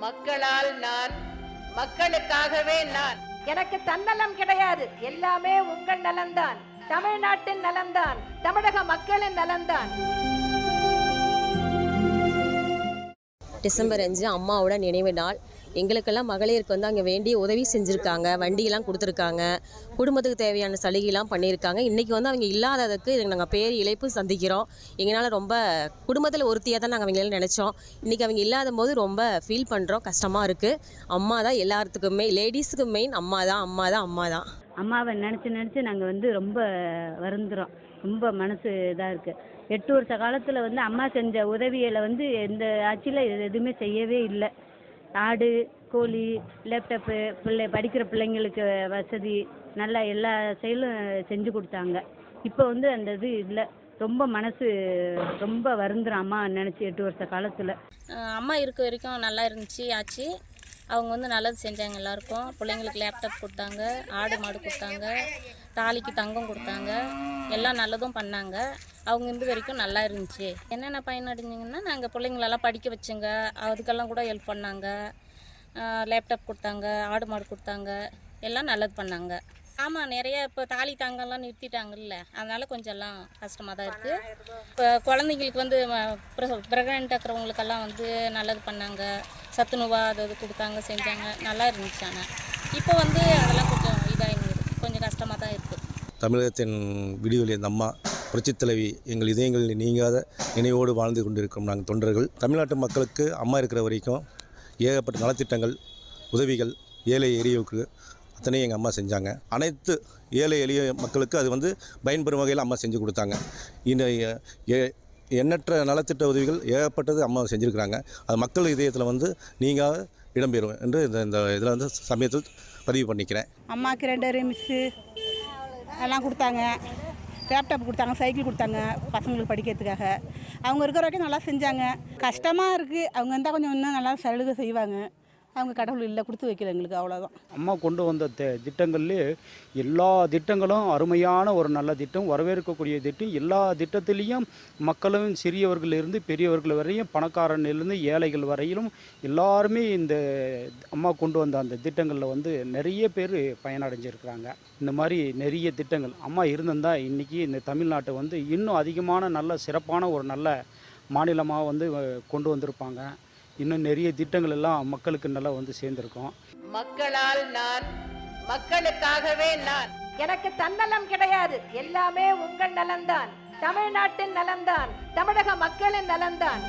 மக்களால் நான் மக்களுக்காகவே நான். எனக்கு தன்னலம் கிடையாது. எல்லாமே உங்கள் நலம்தான். தமிழ்நாட்டின் நலம்தான். தமிழக மக்களின் நலம்தான். டிசம்பர் அஞ்சு அம்மாவோட நினைவு நாள். எங்களுக்கெல்லாம் மகளிருக்கு வந்து அங்கே வேண்டிய உதவி செஞ்சுருக்காங்க வண்டியெல்லாம் கொடுத்துருக்காங்க குடும்பத்துக்கு தேவையான சலுகைலாம் பண்ணியிருக்காங்க. இன்றைக்கி வந்து அவங்க இல்லாததுக்கு இதுக்கு நாங்கள் பேர் இழைப்பு சந்திக்கிறோம். எங்களால் ரொம்ப குடும்பத்தில் ஒருத்தியாக தான் நாங்கள் அவங்கள நினச்சோம். இன்றைக்கி அவங்க இல்லாத போது ரொம்ப ஃபீல் பண்ணுறோம் கஷ்டமாக இருக்குது அம்மா தான் எல்லாத்துக்குமே லேடிஸுக்கு மெயின் அம்மா தான் அம்மா தான் அம்மா தான். அம்மாவை நினச்சி நினச்சி நாங்கள் வந்து ரொம்ப வருந்துறோம். ரொம்ப மனசு இதாக இருக்குது எட்டு வருஷ காலத்தில் வந்து அம்மா செஞ்ச உதவிகளை வந்து எந்த ஆட்சியில் எதுவுமே செய்யவே இல்லை. ஆடு கோழி லேப்டாப்பு பிள்ளை படிக்கிற பிள்ளைங்களுக்கு வசதி நல்லா எல்லா செயலும் செஞ்சு கொடுத்தாங்க. இப்போ வந்து அந்த இது இல்லை. ரொம்ப மனசு ரொம்ப வருந்துடும் அம்மா நினச்சி எட்டு வருஷ காலத்தில். அம்மா இருக்க வரைக்கும் நல்லா இருந்துச்சு ஆச்சு. அவங்க வந்து நல்லது செஞ்சாங்க எல்லாருக்கும். பிள்ளைங்களுக்கு லேப்டாப் கொடுத்தாங்க ஆடு மாடு கொடுத்தாங்க தாலிக்கு தங்கம் கொடுத்தாங்க. எல்லாம் நல்லதும் பண்ணாங்க. அவங்க இருந்து வரைக்கும் நல்லா இருந்துச்சு. என்னென்ன பயனடைஞ்சிங்கன்னா நாங்கள் பிள்ளைங்களெல்லாம் படிக்க வச்சுங்க. அதுக்கெல்லாம் கூட ஹெல்ப் பண்ணாங்க. லேப்டாப் கொடுத்தாங்க ஆடு மாடு கொடுத்தாங்க. எல்லாம் நல்லது பண்ணாங்க. ஆமாம் நிறைய இப்போ தாலி தாங்கெல்லாம் நிறுத்திட்டாங்கல்ல. அதனால கொஞ்சம் எல்லாம் கஷ்டமாக தான் இருக்குது இப்போ குழந்தைங்களுக்கு வந்து ப்ரெக்னென்ட் இருக்கிறவங்களுக்கெல்லாம் வந்து நல்லது பண்ணாங்க. சத்துணவா அது இது கொடுத்தாங்க செஞ்சாங்க. நல்லா இருந்துச்சு ஆனால் இப்போ வந்து அதெல்லாம் கொஞ்சம் இதாக கொஞ்சம் கஷ்டமாக தான் இருக்குது தமிழகத்தின் விடுதலை அந்த அம்மா புரட்சித் தலைவி எங்கள் இதயங்களில் நீங்காத நினைவோடு வாழ்ந்து கொண்டிருக்கும் நாங்கள் தொண்டர்கள். தமிழ்நாட்டு மக்களுக்கு அம்மா இருக்கிற வரைக்கும் ஏகப்பட்ட நலத்திட்டங்கள் உதவிகள் ஏழை எளியவுக்கு அத்தனையும் எங்கள் அம்மா செஞ்சாங்க. அனைத்து ஏழை எளிய மக்களுக்கு அது வந்து பயன்பெறும் வகையில் அம்மா செஞ்சு கொடுத்தாங்க. இந்த எண்ணற்ற நலத்திட்ட உதவிகள் ஏகப்பட்டது அம்மா செஞ்சுருக்கிறாங்க. அது மக்கள் இதயத்தில் வந்து நீங்கள் இடம்பெறும் என்று இந்த இந்த இதில் வந்து சமயத்தில் பதிவு பண்ணிக்கிறேன். அம்மாவுக்கு ரெண்டு மிஸ்ஸு எல்லாம் கொடுத்தாங்க. லேப்டாப் கொடுத்தாங்க சைக்கிள் கொடுத்தாங்க பசங்களுக்கு படிக்கிறதுக்காக. அவங்க இருக்கிற வரைக்கும் நல்லா செஞ்சாங்க. கஷ்டமாக இருக்குது அவங்க இருந்தால் கொஞ்சம் இன்னும் நல்லா சலுகை செய்வாங்க. அவங்க கடவுள் இல்லை கொடுத்து வைக்கல எங்களுக்கு அவ்வளோதான் அம்மா கொண்டு வந்த திட்டங்கள்லேயே எல்லா திட்டங்களும் அருமையான ஒரு நல்ல திட்டம் வரவேற்கக்கூடிய திட்டம். எல்லா திட்டத்திலையும் மக்களும் சிறியவர்களிலிருந்து பெரியவர்கள் வரையும் பணக்காரனிலிருந்து ஏழைகள் வரையிலும் எல்லாருமே இந்த அம்மா கொண்டு வந்த அந்த திட்டங்களில் வந்து நிறைய பேர் பயனடைஞ்சிருக்கிறாங்க. இந்த மாதிரி நிறைய திட்டங்கள். அம்மா இருந்திருந்தா இன்றைக்கி இந்த தமிழ்நாட்டை வந்து இன்னும் அதிகமான நல்ல சிறப்பான ஒரு நல்ல மாநிலமாக வந்து கொண்டு வந்திருப்பாங்க. இன்னும் நிறைய திட்டங்கள் எல்லாம் மக்களுக்கு நல்லா வந்து சேர்ந்துருக்கும். மக்களால் நான் மக்களுக்காகவே நான். எனக்கு தன்னலம் கிடையாது. எல்லாமே உங்கள் நலம்தான். தமிழ்நாட்டின் நலம்தான். தமிழக மக்களின் நலம்தான்.